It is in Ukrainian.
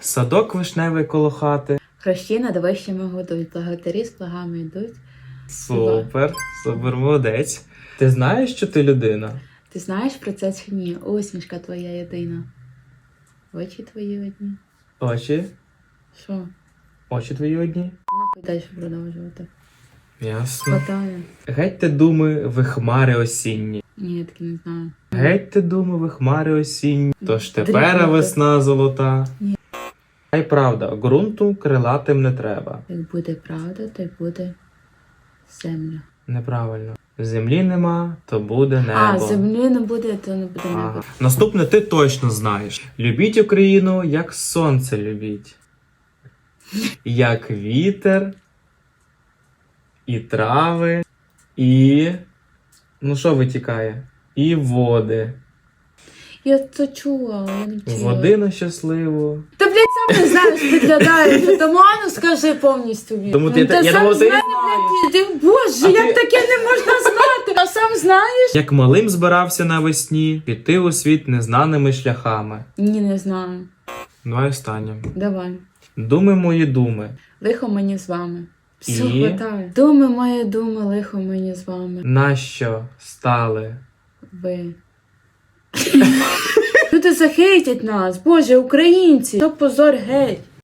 Садок вишневий коло хати. Хрещі над вищими годують, благотарі з благами йдуть. Супер, супер, молодець. Ти знаєш, що ти людина? Ти знаєш про це чи ні? Усмішка твоя єдина. Очі твої одні. Очі. Що? Очі твої одні. Нахуй далі продовжувати. Ясно. Хватає. Геть ти думи, ви хмари осінні. Ні, я таки не знаю. Геть ти думи, ви хмари осінні. Тож тепер весна золота. Ні. А й правда, ґрунту крилатим не треба. Як буде правда, то й буде земля. Неправильно. Землі нема, то буде небо. А, землі не буде, то не буде Ага. небо. Наступне ти точно знаєш. Любіть Україну, як сонце любіть. Як вітер, і трави, і. Ну що витікає? І води. Я це чула, але не вчила. Годину щасливу. Не знаєш, підглядаєш. Тому ану скажи повністю від. Тому ти- Ну, та я сам думав, ти знаєш. блядь, ти, боже, А як ти- таке не можна знати? А сам знаєш? Як малим збирався навесні, піти у світ незнаними шляхами. Ні, не знаю. Давай останнє. Давай. Думи мої думи. Лихо мені з вами. Все, І? хватає. Думи мої думи, лихо мені з вами. Нащо стали? Ви. Люди захейтять нас, боже, українці, то позор геть.